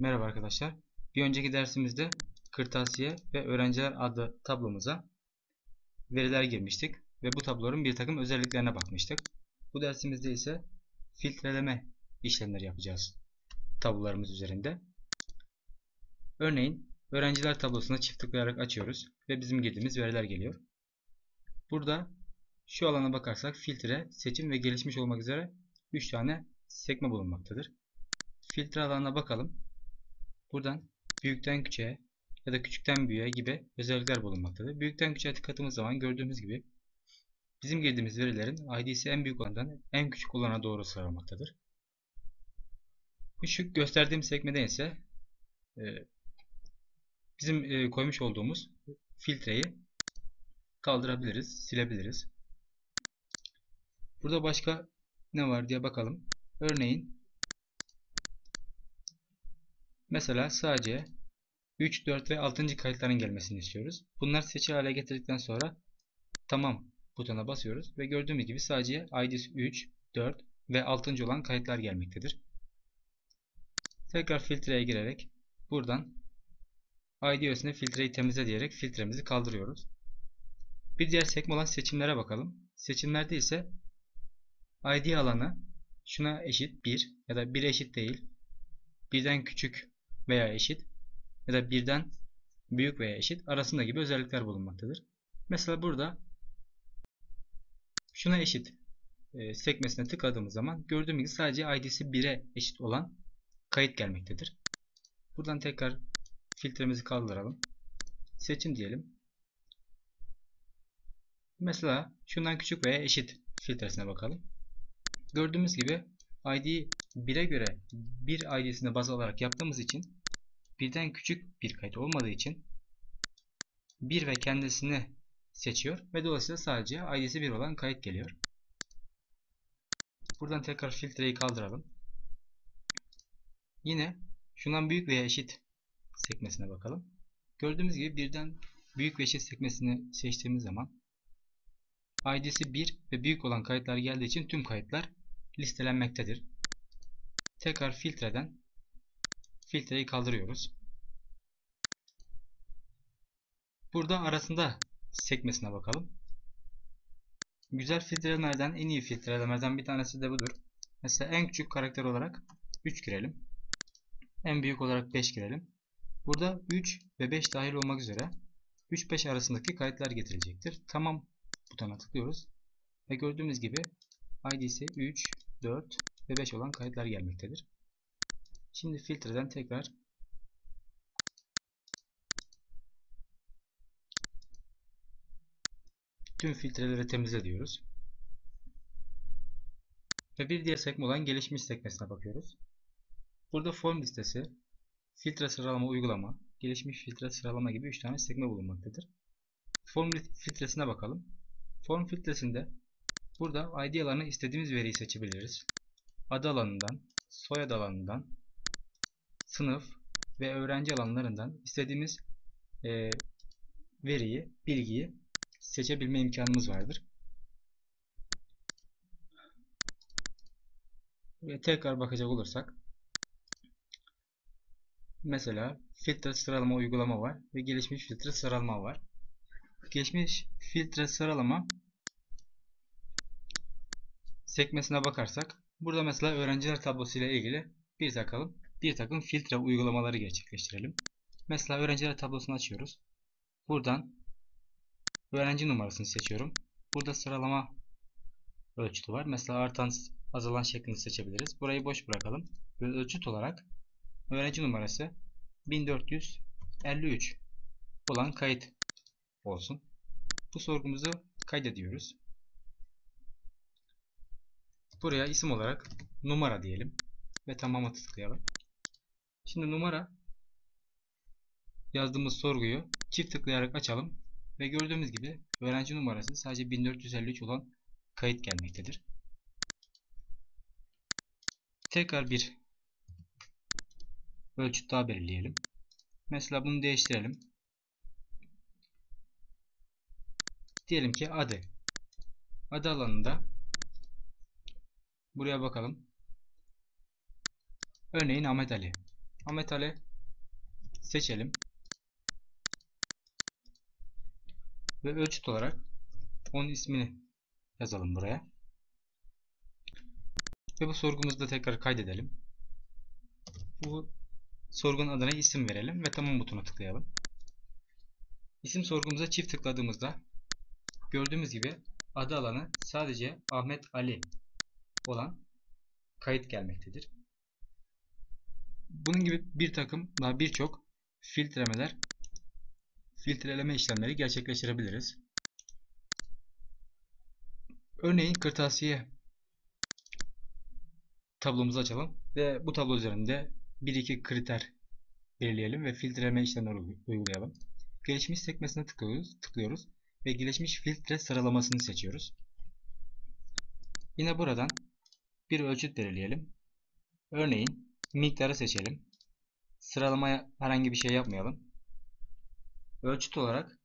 Merhaba arkadaşlar. Bir önceki dersimizde kırtasiye ve öğrenciler adlı tablomuza veriler girmiştik ve bu tabloların bir takım özelliklerine bakmıştık. Bu dersimizde ise filtreleme işlemleri yapacağız tablolarımız üzerinde. Örneğin öğrenciler tablosuna çift tıklayarak açıyoruz ve bizim girdiğimiz veriler geliyor. Burada şu alana bakarsak filtre, seçim ve gelişmiş olmak üzere 3 tane sekme bulunmaktadır. Filtre alanına bakalım. Buradan büyükten küçüğe ya da küçükten büyüğe gibi özellikler bulunmaktadır. Büyükten küçüğe tıkladığımız zaman gördüğümüz gibi bizim girdiğimiz verilerin ID'si en büyük olandan en küçük olana doğru sıralamaktadır. Bu şu gösterdiğim sekmede ise e, bizim e, koymuş olduğumuz filtreyi kaldırabiliriz, silebiliriz. Burada başka ne var diye bakalım. Örneğin mesela sadece 3, 4 ve 6. kayıtların gelmesini istiyoruz. Bunlar seçili hale getirdikten sonra tamam butona basıyoruz ve gördüğümüz gibi sadece ID'si 3, 4 ve 6. olan kayıtlar gelmektedir. Tekrar filtreye girerek buradan ID öğesine filtreyi temizle diyerek filtremizi kaldırıyoruz. Bir diğer sekme olan seçimlere bakalım. Seçimlerde ise ID alanı şuna eşit 1 ya da 1 eşit değil. Birden küçük veya eşit ya da birden büyük veya eşit arasında gibi özellikler bulunmaktadır. Mesela burada şuna eşit e, sekmesine tıkladığımız zaman gördüğümüz gibi sadece ID'si 1'e eşit olan kayıt gelmektedir. Buradan tekrar filtremizi kaldıralım. Seçim diyelim. Mesela şundan küçük veya eşit filtresine bakalım. Gördüğümüz gibi ID 1'e göre bir ID'sine baz alarak yaptığımız için birden küçük bir kayıt olmadığı için 1 ve kendisini seçiyor ve dolayısıyla sadece ID'si 1 olan kayıt geliyor. Buradan tekrar filtreyi kaldıralım. Yine şundan büyük veya eşit sekmesine bakalım. Gördüğümüz gibi birden büyük ve eşit sekmesini seçtiğimiz zaman ID'si 1 ve büyük olan kayıtlar geldiği için tüm kayıtlar listelenmektedir. Tekrar filtreden filtreyi kaldırıyoruz. Burada arasında sekmesine bakalım. Güzel filtrelemelerden en iyi filtrelemelerden bir tanesi de budur. Mesela en küçük karakter olarak 3 girelim. En büyük olarak 5 girelim. Burada 3 ve 5 dahil olmak üzere 3-5 arasındaki kayıtlar getirilecektir. Tamam butona tıklıyoruz. Ve gördüğümüz gibi ID'si 3, 4 ve 5 olan kayıtlar gelmektedir. Şimdi filtreden tekrar tüm filtreleri temizle diyoruz. Ve bir diğer sekme olan gelişmiş sekmesine bakıyoruz. Burada form listesi, filtre sıralama uygulama, gelişmiş filtre sıralama gibi 3 tane sekme bulunmaktadır. Form filtresine bakalım. Form filtresinde burada ID alanı istediğimiz veriyi seçebiliriz. Adı alanından, soyad alanından, sınıf ve öğrenci alanlarından istediğimiz e, veriyi, bilgiyi seçebilme imkanımız vardır. Ve tekrar bakacak olursak mesela filtre sıralama uygulama var ve gelişmiş filtre sıralama var. Gelişmiş filtre sıralama sekmesine bakarsak burada mesela öğrenciler tablosu ile ilgili bir takım bir takım filtre uygulamaları gerçekleştirelim. Mesela öğrenciler tablosunu açıyoruz. Buradan öğrenci numarasını seçiyorum. Burada sıralama ölçütü var. Mesela artan azalan şeklini seçebiliriz. Burayı boş bırakalım. Ve ölçüt olarak öğrenci numarası 1453 olan kayıt olsun. Bu sorgumuzu kaydediyoruz. Buraya isim olarak numara diyelim ve tamama tıklayalım. Şimdi numara yazdığımız sorguyu çift tıklayarak açalım ve gördüğümüz gibi öğrenci numarası sadece 1453 olan kayıt gelmektedir. Tekrar bir ölçüt daha belirleyelim. Mesela bunu değiştirelim. Diyelim ki adı. Adı alanında buraya bakalım. Örneğin Ahmet Ali. Ahmet Ali seçelim. Ve ölçüt olarak onun ismini yazalım buraya. Ve bu sorgumuzu da tekrar kaydedelim. Bu sorgunun adına isim verelim ve tamam butonuna tıklayalım. İsim sorgumuza çift tıkladığımızda gördüğümüz gibi adı alanı sadece Ahmet Ali olan kayıt gelmektedir. Bunun gibi bir takım daha birçok filtremeler filtreleme işlemleri gerçekleştirebiliriz. Örneğin kırtasiye tablomuzu açalım ve bu tablo üzerinde 1-2 kriter belirleyelim ve filtreleme işlemleri uygulayalım. Gelişmiş sekmesine tıklıyoruz, tıklıyoruz ve gelişmiş filtre sıralamasını seçiyoruz. Yine buradan bir ölçüt belirleyelim. Örneğin miktarı seçelim. Sıralamaya herhangi bir şey yapmayalım. Ölçüt olarak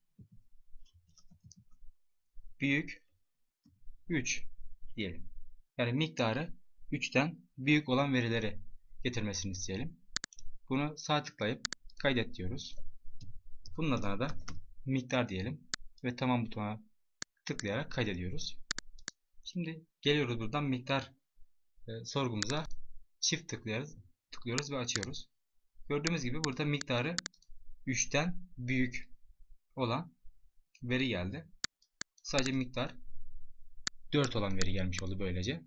büyük 3 diyelim. Yani miktarı 3'ten büyük olan verileri getirmesini isteyelim. Bunu sağ tıklayıp kaydet diyoruz. Bunun adına da miktar diyelim ve tamam butonuna tıklayarak kaydediyoruz. Şimdi geliyoruz buradan miktar e, sorgumuza çift tıklıyoruz, tıklıyoruz ve açıyoruz. Gördüğümüz gibi burada miktarı 3'ten büyük olan veri geldi. Sadece miktar 4 olan veri gelmiş oldu böylece.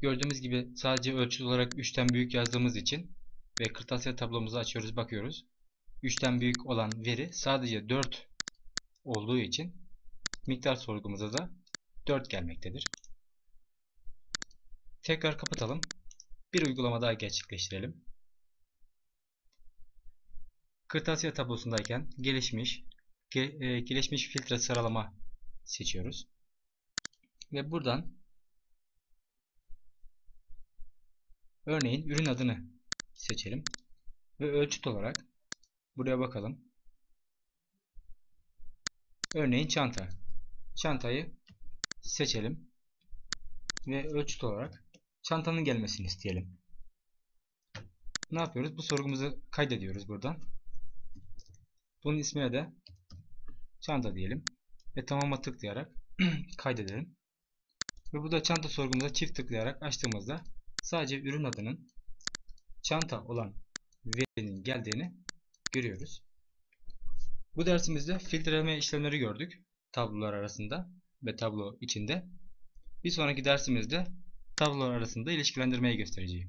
Gördüğümüz gibi sadece ölçüt olarak 3'ten büyük yazdığımız için ve kırtasiye tablomuzu açıyoruz bakıyoruz. 3'ten büyük olan veri sadece 4 olduğu için miktar sorgumuza da 4 gelmektedir. Tekrar kapatalım. Bir uygulama daha gerçekleştirelim. Kırtasiye tablosundayken gelişmiş e, gelişmiş filtre sıralama seçiyoruz. Ve buradan örneğin ürün adını seçelim. Ve ölçüt olarak buraya bakalım. Örneğin çanta. Çantayı seçelim. Ve ölçüt olarak çantanın gelmesini isteyelim. Ne yapıyoruz? Bu sorgumuzu kaydediyoruz buradan. Bunun ismine de çanta diyelim. Ve tamama tıklayarak kaydedelim. Ve bu da çanta sorgumuza çift tıklayarak açtığımızda sadece ürün adının çanta olan verinin geldiğini görüyoruz. Bu dersimizde filtreleme işlemleri gördük. Tablolar arasında ve tablo içinde. Bir sonraki dersimizde tablolar arasında ilişkilendirmeyi göstereceğim.